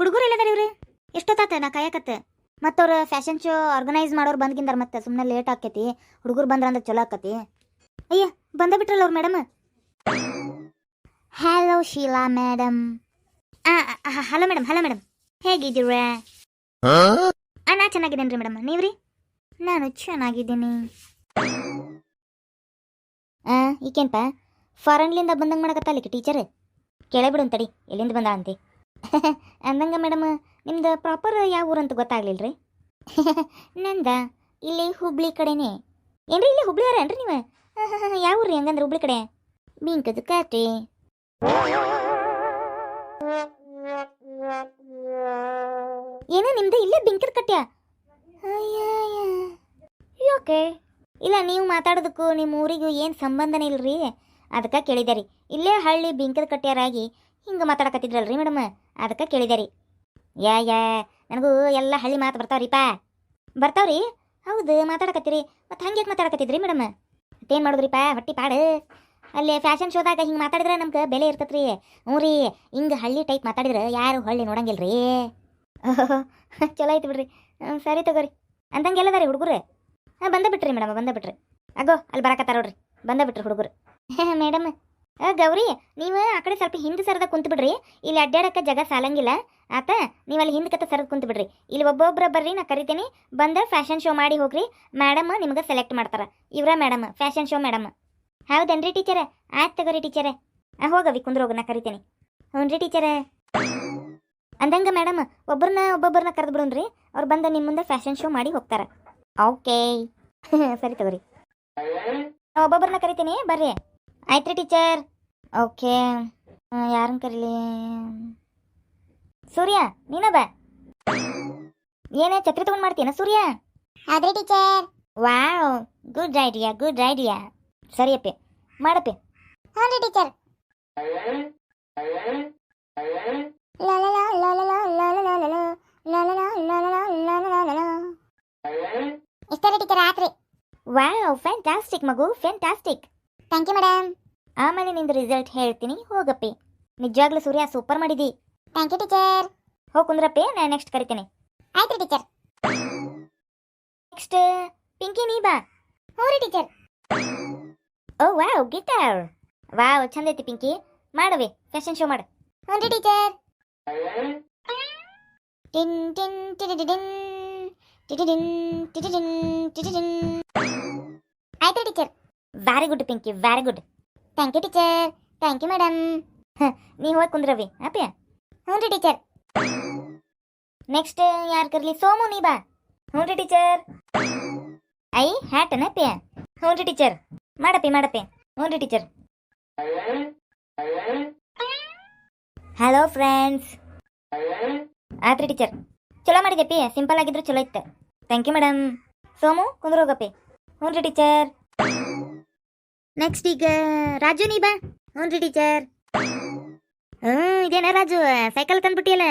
ಹುಡುಗರು ಎಲ್ಲದಾರ ಇವ್ರಿ? ಎಷ್ಟೊತ್ತಾತ ನಾ ಕಾಯಕತ್ತೆ? ಮತ್ತವ್ರ ಫ್ಯಾಷನ್ ಶೋ ಆರ್ಗನೈಸ್ ಮಾಡೋರು ಬಂದ್ಕಿಂದಾರ ಮತ್ತೆ ಸುಮ್ಮನೆ ಲೇಟ್ ಆಕೈತಿ ಹುಡುಗರು ಬಂದ್ರ ಅಂದ್ರೆ ಚಲೋ ಆಕತಿ ಅಯ್ಯ ಬಂದ ಬಿಟ್ರಲ್ಲ ಅವ್ರು madam hello Sheela madam hello madam hello madam ಹೇಗಿದ್ದೀರ? ನಾ ಚೆನ್ನಾಗಿದ್ದೇನೆ ರೀ ಮೇಡಮ್ ನೀವ್ರಿ? ನಾನು ಚೆನ್ನಾಗಿದ್ದೀನಿ. ಆ ಈಕೇನ್ಪ? ಫಾರನ್ಲಿಂದ ಬಂದಂಗೆ ಮಾಡಕತ್ತಲ್ಲಿಕ್ಕೆ ಟೀಚರ್ ಕೇಳಬಿಡು ಅಂತಡಿ ಎಲ್ಲಿಂದ ಬಂದ ಅಂತೆ ಅಂದಂಗ ಮೇಡಮ್, ನಿಮ್ದು ಪ್ರಾಪರ್ ಯಾವ ಊರು ಅಂತ ಗೊತ್ತಾಗ್ಲಿಲ್ಲ ರೀ ನಂದ ಇಲ್ಲಿ ಹುಬ್ಳಿ ಕಡೆನೇ. ಏನ್ರಿ ಇಲ್ಲಿ ಹುಬ್ಳಿ ಏನ್ರಿ ನೀವು? ಯಾವ ಊರಿ ಹಂಗಂದ್ರೆ ಹುಬ್ಳಿ ಕಡೆ? ಬಿಂಕದ ಕಾಟಿ ಏನೋ ನಿಮ್ದು ಇಲ್ಲೇ ಬಿಂಕದ ಕಟ್ಯ? ಓಕೆ ಇಲ್ಲ, ನೀವು ಮಾತಾಡೋದಕ್ಕೂ ನಿಮ್ಮ ಊರಿಗೂ ಏನು ಸಂಬಂಧನೇ ಇಲ್ರಿ? ಅದಕ್ಕೆ ಕೇಳಿದೆ ರೀ. ಇಲ್ಲೇ ಹಳ್ಳಿ ಬಿಂಕದ ಕಟ್ಯಾರಾಗಿ ಹಿಂಗೆ ಮಾತಾಡಕತ್ತಿದ್ರಲ್ರಿ ಮೇಡಮ್? ಅದಕ್ಕೆ ಕೇಳಿದೆ ರೀ ಯಾ ಯಾ, ನನಗೂ ಎಲ್ಲ ಹಳ್ಳಿ ಮಾತು ಬರ್ತಾವ್ರಿಪ್ಪ ಬರ್ತಾವ್ರಿ? ಹೌದು, ಮಾತಾಡಕತ್ತೀರಿ. ಮತ್ತೆ ಹಂಗೆ ಮಾತಾಡಕತ್ತಿದ್ರಿ ಮೇಡಮ್? ಮತ್ತೇನು ಮಾಡುದ್ರಿಪ್ಪ ಹೊಟ್ಟಿ ಪಾಡು. ಅಲ್ಲಿ ಫ್ಯಾಷನ್ ಶೋದಾಗ ಹಿಂಗೆ ಮಾತಾಡಿದ್ರೆ ನಮ್ಗೆ ಬೆಲೆ ಇರ್ತತ್ರಿ. ಹ್ಞೂ ರೀ, ಹಿಂಗೆ ಹಳ್ಳಿ ಟೈಪ್ ಮಾತಾಡಿದ್ರೆ ಯಾರು ಹಳ್ಳಿ ರೀ ಓಹೋ ಚಲೋ ಆಯ್ತು ಬಿಡ್ರಿ. ಸರಿ ತಗೋರಿ. ಅಂದಂಗೆಲ್ಲದ ರೀ ಹುಡುಗರು? ಹಾಂ, ಬಂದ ಬಿಟ್ರಿ ಮೇಡಮ್, ಬಂದ ಬಿಟ್ರಿ. ಅಗೋ, ಅಲ್ಲಿ ಬರಾಕತ್ತಾರ ನೋಡ್ರಿ. ಬಂದ ಬಿಟ್ರಿ ಹುಡುಗರು. ಮೇಡಮ್ ಗೌರಿ, ನೀವು ಆ ಕಡೆ ಸ್ವಲ್ಪ ಹಿಂದೆ ಸರದ ಕುಂತು ಬಿಡ್ರಿ ಇಲ್ಲಿ ಅಡ್ಡಾಡಕ್ಕೆ ಜಾಗ ಸಾಲಂಗಿಲ್ಲ. ಆತ, ನೀವು ಅಲ್ಲಿ ಹಿಂದೆ ಕತ್ತ ಸರದ ಕುಂತು ಬಿಡ್ರಿ ಇಲ್ಲಿ ಒಬ್ಬೊಬ್ಬರ ಬರ್ರಿ, ನಾ ಕರಿತೀನಿ. ಬಂದ ಫ್ಯಾಷನ್ ಶೋ ಮಾಡಿ ಹೋಗ್ರಿ. ಮೇಡಮ್ ನಿಮ್ಗೆ ಸೆಲೆಕ್ಟ್ ಮಾಡ್ತಾರೆ. ಇವ್ರ ಮೇಡಮ್ ಫ್ಯಾಷನ್ ಶೋ ಮೇಡಮ್ ಹೌದೇನ್ರಿ ಟೀಚರ್ ಆಯ್ತು ತಗೋರಿ ಟೀಚರೇ ಹೋಗವಿ ಕುಂದ್ರ ಹೋಗ, ನಾ ಕರಿತೀನಿ. ಹ್ಞೂ ರೀ ಟೀಚರೇ ಅಂದಂಗ ಮೇಡಮ್ ಒಬ್ಬರನ್ನ ಒಬ್ಬೊಬ್ಬರನ್ನ ಕರೆದು ರೀ ಅವ್ರು ಬಂದು ನಿಮ್ಮ ಮುಂದೆ ಫ್ಯಾಷನ್ ಶೋ ಮಾಡಿ ಹೋಗ್ತಾರೆ. ಓಕೆ ಸರಿ ತಗೋರಿ. ಒಬ್ಬೊಬ್ಬರನ್ನ ಕರಿತೀನಿ, ಬರ್ರಿ. ಆಯ್ತು ರೀ ಟೀಚರ್. ಓಕೆ. ಯಾರನ್ನ ಕರೀಲಿ? ಸೂರ್ಯ ನೀನ ಬಾ. ಏನೇ ಛತ್ರಿ ತಗೊಂಡ್ ಮಾಡ್ತೀನ ಸೂರ್ಯ? ಆದ್ರೆ teacher. Wow good idea good idea ಸರಿ ಅಪ್ಪಿ ಮಾಡಪ್ಪಿ. ಹಾಂ ರೀ ಟೀಚರ್. ಇಷ್ಟೇ ಟೀಚರ್ ಆತ್ರಿ? ವಾವ್ ಫ್ಯಾಂಟಾಸ್ಟಿಕ್ ಮಗು ಫ್ಯಾಂಟಾಸ್ಟಿಕ್ ಥ್ಯಾಂಕ್ ಯು ಮೇಡಮ್ ಆಮೇಲೆ ನಿಂದು ರಿಸಲ್ಟ್ ಹೇಳ್ತೀನಿ. ಹೋಗಪ್ಪಿ. ನಿಜವಾಗ್ಲೂ ಸೂರ್ಯ ಸೂಪರ್ ಮಾಡಿದಿ. ಥ್ಯಾಂಕ್ ಯು ಟೀಚರ್ ಹೋಗಿ ಕುಂದ್ರಪ್ಪಿ ನಾನು ನೆಕ್ಸ್ಟ್ ಕರಿತೀನಿ. ಆಯ್ತು ಟೀಚರ್ ನೆಕ್ಸ್ಟ್ ಪಿಂಕಿ ನೀ ಬಾ. ಹ್ಞೂ ರೀ ಟೀಚರ್ ಓ ವಾವ್ ಗಿಟಾರ್ ವಾವ್ ಚಂದ ಐತಿ ಪಿಂಕಿ. ಮಾಡವಿ ಫ್ಯಾಷನ್ ಶೋ ಮಾಡು. ಹ್ಞೂ ರೀ ಟೀಚರ್ ಟಿನ್ ಟಿನ್ ಟಿಡಿಡಿಡಿನ್ ಟಿಡಿಡಿನ್ ಟಿಡಿಡಿನ್ ಟಿಡಿಡಿನ್ ಆಯ್ತು teacher very good Pinky very good thank you teacher thank you madam ನೀವು ಹೋಗಿ ಕುಂದ್ರವಿ ಅಪ್ಪ ಹ್ಞೂ ರೀ ಟೀಚರ್ ನೆಕ್ಸ್ಟ್ ಯಾರು ಕರ್ಲಿ ಸೋಮು ನೀ ಬಾ ಹ್ಞೂ ರೀ ಟೀಚರ್ ಐ ಹ್ಯಾಟ್ ಅಪ್ಪಿ ಹ್ಞೂ ರೀ ಟೀಚರ್ ಮಾಡಪ್ಪಿ ಮಾಡಪ್ಪಿ ಹ್ಞೂ ರೀ ಟೀಚರ್ ಹಲೋ ಫ್ರೆಂಡ್ಸ್ ಆತ್ರಿ ಟೀಚರ್ ಚಲೋ ಮಾಡಿದೆಪ್ಪಿ ಸಿಂಪಲ್ ಆಗಿದ್ರು ಚಲೋ ಇತ್ತು ಥ್ಯಾಂಕ್ ಯು ಮೇಡಮ್ ಸೋಮು ಕುಂದ್ರ ಹೋಗಪ್ಪಿ ಹ್ಞೂ ರೀ ಟೀಚರ್ ನೆಕ್ಸ್ಟ್ ಈಗ ರಾಜು ನೀ ಬಾ. ಹ್ಞೂ ರೀ ಟೀಚರ್ ಹ್ಞೂ, ಇದೇನ ರಾಜು? ಸೈಕಲ್ ತಂದ್ಬಿಟ್ಟಿಯಲ್ಲ?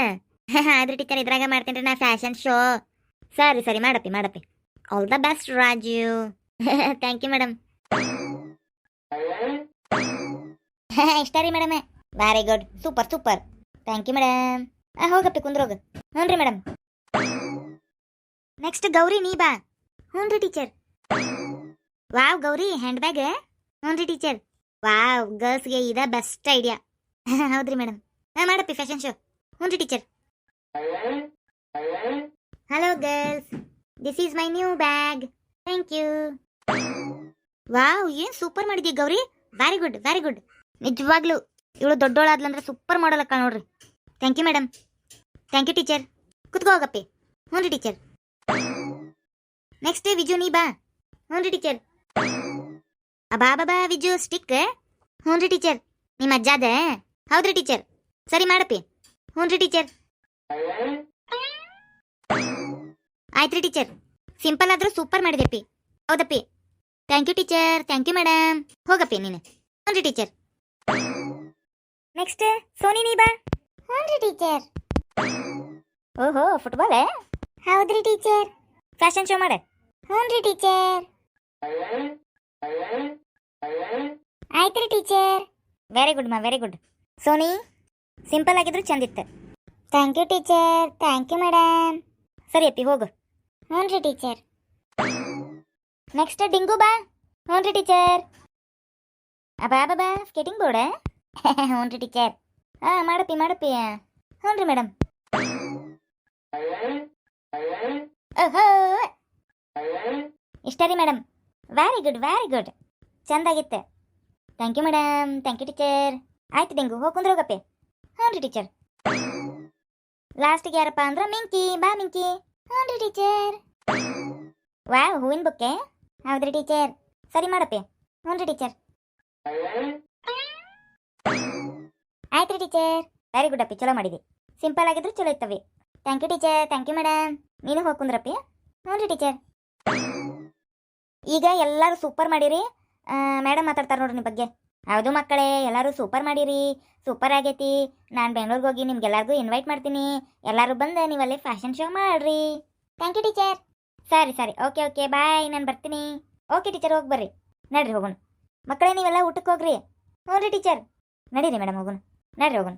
ಆದ್ರೆ ಟೀಚರ್ ಇದ್ರಾಗ ಮಾಡ್ತೀನಿ ನಾ ಫ್ಯಾಷನ್ ಶೋ ಸರಿ ಸರಿ, ಮಾಡಪ್ಪಿ ಮಾಡಪ್ಪಿ. All the best Raju. Thank you madam ಇಷ್ಟ ರೀ madam very good super super thank you madam ಹೋಗಪ್ಪಿ ಕುಂದ್ರೋಗ ಹ್ಞೂ ರೀ ಮೇಡಮ್ ನೆಕ್ಸ್ಟ್ ಗೌರಿ ನೀ ಬಾ. ಹ್ಞೂ ರೀ teacher wow Gauri handbag ಹ್ಞೂ ರೀ ಟೀಚರ್. ವಾವ್, ಗರ್ಲ್ಸ್ಗೆ ಇದ ಬೆಸ್ಟ್ ಐಡಿಯಾ. ಹೌದ್ರಿ ಮೇಡಮ್ ಹಾಂ, ಮಾಡಪ್ಪಿ ಫ್ಯಾಷನ್ ಶೋ ಹ್ಞೂ teacher. Hello girls this is my new bag thank you wow, ಏನು ಸೂಪರ್ ಮಾಡಿದ್ಯಾ Gauri? Very good very good ನಿಜವಾಗ್ಲೂ ಇವಳು ದೊಡ್ಡೋಳಾದ್ಲಂದ್ರೆ ಸೂಪರ್ ಮಾಡಲಕ್ಕ ನೋಡ್ರಿ. Thank you madam thank you teacher ಕುತ್ಕೋ ಹೋಗಪ್ಪಿ. ಹ್ಞೂ ರೀ ಟೀಚರ್. ನೆಕ್ಸ್ಟ್ ವಿಜು ನೀ ಬಾ. ಹ್ಞೂ ರೀ ಟೀಚರ್. ಬಾ ಬಾ ಬಾ ವಿಜು ಸ್ಟಿಕ್ ಹ್ಞೂ ರೀ ಟೀಚರ್ ನಿಮ್ಮ ಅಜ್ಜಾದ ಹೌದ್ರಿ ಟೀಚರ್ ಸರಿ ಮಾಡಪ್ಪಿ. ಹ್ಞೂ ರೀ ಟೀಚರ್ ಆಯ್ತ್ರಿ ಟೀಚರ್ ಸಿಂಪಲ್ ಆದ್ರೂ ಸೂಪರ್ ಮಾಡಿದೆಪ್ಪಿ ಹೌದಪ್ಪಿ. Thank you teacher thank you madam ಹೋಗಪ್ಪಿ ನೀನು. ಹ್ಞೂ ರೀ ಟೀಚರ್ ನೆಕ್ಸ್ಟ್ ಸೋನಿ ನೀ ಬಾ. ರೀ ಟೀಚರ್ ಓಹೋ ಫುಟ್ಬಾಲ್ ಹೌದ್ರಿ ಟೀಚರ್ ಫ್ಯಾಷನ್ ಶೋ ಮಾಡ. ಹ್ಞೂ ರೀ ಟೀಚರ್ ಆಯ್ತು ಟೀಚರ್? ವೆರಿ ಗುಡ್ ಮಾ ವೆರಿ ಗುಡ್ ಸೋನಿ ಸಿಂಪಲ್ ಆಗಿದ್ರು ಚಂದಿತ್ತು. Thank you teacher. Thank you madam ಸರಿ, ಅಪ್ಪಿ, ಹೋಗು. ಹ್ಞೂ ರೀ ಟೀಚರ್. ನೆಕ್ಸ್ಟ್ ಡಿಂಗು ಬಾ. ಹ್ಞೂ ರೀ ಟೀಚರ್. ಬಾ ಬಾ ಬಾ ಸ್ಕೇಟಿಂಗ್ ಬೋರ್ಡ ಹ್ಞೂ ರೀ ಟೀಚರ್. ಹಾಂ, ಮಾಡಪ್ಪಿ ಮಾಡಪ್ಪಿ ಹ್ಞೂ ರೀ ಮೇಡಮ್ ಓಹೋ! ಇಷ್ಟ ರೀ madam very good very good ಚಂದಾಗಿತ್ತೆ. Thank you madam thank you teacher ಆಯ್ತು ಡೆಂಗು ಹೋಗಿ ಕುಂದ್ರ ಹೋಗಪ್ಪೆ. ಹ್ಞೂ ರೀ ಟೀಚರ್ ಲಾಸ್ಟಿಗೆ ಯಾರಪ್ಪ ಅಂದ್ರೆ ಮಿಂಕಿ. ಬಾ, ಮಿಂಕಿ. ಹ್ಞೂ ರೀ ಟೀಚರ್ ವಾವ್ ಹೂವಿನ ಬುಕ್ಕೆ. ಹೌದ್ರಿ ಟೀಚರ್ ಸರಿ ಮಾಡಪ್ಪೆ. ಹ್ಞೂ ರೀ ಟೀಚರ್ ಆಯ್ತು ರೀ ಟೀಚರ್ ವೆರಿ ಗುಡ್ ಅಪ್ಪಿ, ಚಲೋ ಮಾಡಿದೆ. ಸಿಂಪಲ್ ಆಗಿದ್ರು ಚಲೋ ಇತ್ತವಿ. Thank you teacher thank you madam ನೀನು ಹೋಗಿ ಕುಂದ್ರಪ್ಪಿ. ಹ್ಞೂ ರೀ ಟೀಚರ್ ಈಗ ಎಲ್ಲರೂ ಸೂಪರ್ ಮಾಡಿರಿ. ಮೇಡಮ್ ಮಾತಾಡ್ತಾರೆ ನೋಡ್ರಿ ನಿಮ್ಮ ಬಗ್ಗೆ. ಹೌದು ಮಕ್ಕಳೇ, ಎಲ್ಲರೂ ಸೂಪರ್ ಮಾಡಿರಿ. ಸೂಪರ್ ಆಗೈತಿ. ನಾನು ಬೆಂಗಳೂರಿಗೆ ಹೋಗಿ ನಿಮ್ಗೆಲ್ಲರಿಗೂ ಇನ್ವೈಟ್ ಮಾಡ್ತೀನಿ. ಎಲ್ಲರೂ ಬಂದು ನೀವಲ್ಲಿ ಫ್ಯಾಷನ್ ಶೋ ಮಾಡ್ರಿ. ಥ್ಯಾಂಕ್ ಯು ಟೀಚರ್ ಸರಿ ಸರಿ. ಓಕೆ ಓಕೆ ಬಾಯ್ ನಾನು ಬರ್ತೀನಿ. ಓಕೆ ಟೀಚರ್ ಹೋಗಿ ಬರ್ರಿ. ನಡ್ರಿ ಹೋಗೋಣ. ಮಕ್ಕಳೇ, ನೀವೆಲ್ಲ ಊಟಕ್ಕೆ ಹೋಗ್ರಿ. ಹ್ಞೂ ರೀ ಟೀಚರ್ ನಡೀರಿ ಮೇಡಮ್ ಹೋಗೋಣ. ನಡ್ರಿ ಹೋಗೋಣ.